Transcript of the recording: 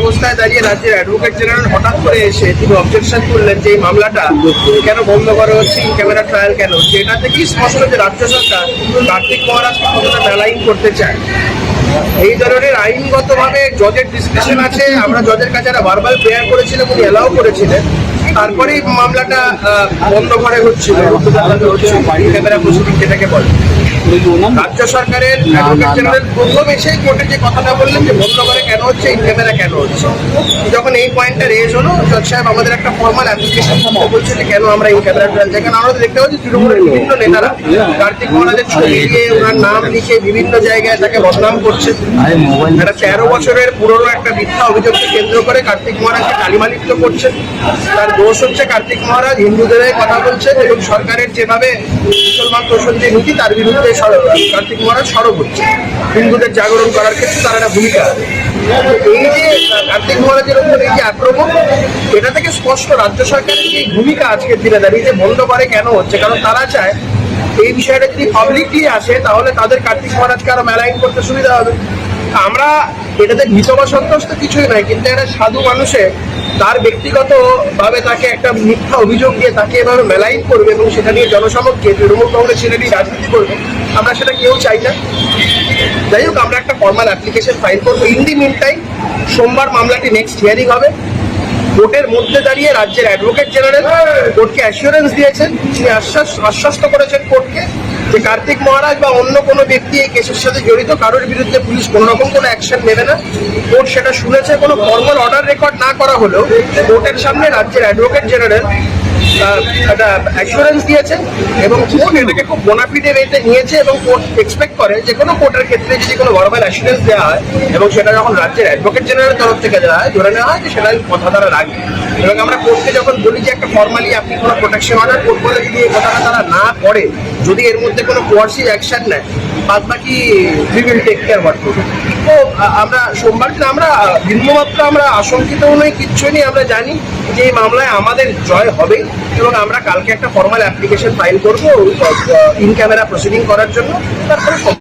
অবস্থায় দাঁড়িয়ে রাজ্যের অ্যাডভোকেট জেনারেল হঠাৎ করে এসে তিনি অবজেকশন করলেন যে এই মামলাটা কেন বন্ধ করা হচ্ছে ইন ক্যামেরা ট্রায়াল কেন এটা থেকেই স্পষ্ট যে রাজ্য সরকার কার্তিক মহারাজকে কতটা মেলাইন করতে চায়। এই ধরনের আইনগতভাবে জজের ডিসক্রিপশন আছে। আমরা জজের কাছে একটা ভার্বাল প্রেয়ার করেছিলাম উনি এলাও করেছিলেন। তারপরেই মামলাটা বন্ধ ঘরে হচ্ছিল। রাজ্য সরকারের প্রথম এসে কোর্টে যে কথাটা বললেন যে বন্ধ করে কেন হচ্ছে ইন ক্যামেরা কেন হচ্ছে? যখন এই পয়েন্টটা রেজ হলো, জজ সাহেব আমাদের একটা ফর্মাল অ্যাপ্লিকেশন বলছে যে কেন আমরা ইন ক্যামেরা ট্রায়াল চাই কারণ আমরা দেখতে পাচ্ছি তৃণমূলের বিভিন্ন নেতারা, কার্তিক মহারাজের ছবি দিয়ে ওনার নাম লিখে বিভিন্ন জায়গায় তাকে বদনাম করছে একটা তেরো বছরের পুরনো একটা মিথ্যা অভিযোগকে কেন্দ্র করে কার্তিক মহারাজকে কালিমালিপ্ত করছেন। তার দোষ হচ্ছে কার্তিক মহারাজ, হিন্দুদের কথা বলছেন এবং সরকারের যেভাবে মুসলমান তোষণ যে নীতি, তার বিরুদ্ধে কার্তিক মহারাজ সরব হচ্ছে হিন্দুদের জাগরণ করার ক্ষেত্রে তার একটা ভূমিকা আছে এই যে কার্তিক মহারাজের উপর এই যে আক্রমণ, এটা থেকে স্পষ্ট রাজ্য সরকারের যে ভূমিকা আজকের দিনে? দাঁড়িয়ে যে বন্ধ করে কেন হচ্ছে? কারণ তারা চায় এই বিষয়টা যদি পাবলিকলি আসে, তাহলে তাদের কার্তিক মহারাজকে আরও মেলাইন করতে সুবিধা হবে। আমরা এটাতে ভীত বা সন্তুষ্ট কিছুই নয় কিন্তু একটা সাধু মানুষে তার ব্যক্তিগত ভাবে তাকে একটা মিথ্যা অভিযোগ দিয়ে তাকে এভাবে মেলাইন করবে এবং সেটা নিয়ে জনসমক্ষে তৃণমূল কংগ্রেস সেটা নিয়ে রাজনীতি করবে আমরা সেটা কেউ চাই না। যাই হোক আমরা একটা ফর্মাল অ্যাপ্লিকেশন ফাইল করব। ইন দি মিন টাইম সোমবার মামলাটি নেক্সট হিয়ারিং হবে। কোর্টের মধ্যে দাঁড়িয়ে রাজ্যের অ্যাডভোকেট জেনারেল কোর্টকে অ্যাসিওরেন্স দিয়েছেন তিনি আশ্বাস আশ্বস্ত করেছেন কোর্টকে। যে কার্তিক মহারাজ বা অন্য কোনো ব্যক্তি এই কেসের সাথে জড়িত, কারোর বিরুদ্ধে পুলিশ কোনো রকম কোনো অ্যাকশন নেবে না। কোর্ট সেটা শুনেছে, কোনো ফর্মাল অর্ডার রেকর্ড না করা হলেও কোর্টের সামনে রাজ্যের অ্যাডভোকেট জেনারেল একটা অ্যাসুরেন্স দিয়েছে এবং কোর্ট এটাকে খুব বোনাফিডে ওয়েতে নিয়েছে এবং কোর্ট এক্সপেক্ট করে যে কোনো কোর্টের ক্ষেত্রে যদি কোনো ভার্বাল অ্যাসুরেন্স দেওয়া হয় এবং সেটা যখন রাজ্যের অ্যাডভোকেট জেনারেল তরফ থেকে দেওয়া হয়, ধরে নেওয়া হয় যে সেটা কথা তারা রাখবে। এবং আমরা কোর্টকে যখন বলি যে একটা ফর্মালি আপনি কোনো প্রোটেকশন অর্ডার কোর্ট বলে যদি এই কথাটা তারা না করে, যদি এর মধ্যে কোনো কোয়ার্সিভ অ্যাকশন নেয় বাদ বাকি we will take care what তো আমরা সোমবার দিন আমরা বিন্দুমাত্র আমরা আশঙ্কিত নই কিচ্ছু নেই, আমরা জানি যে এই মামলায় আমাদের জয় হবে এবং আমরা কালকে একটা ফর্মাল অ্যাপ্লিকেশন ফাইল করব ইন ক্যামেরা প্রসিডিং করার জন্য। তারপরে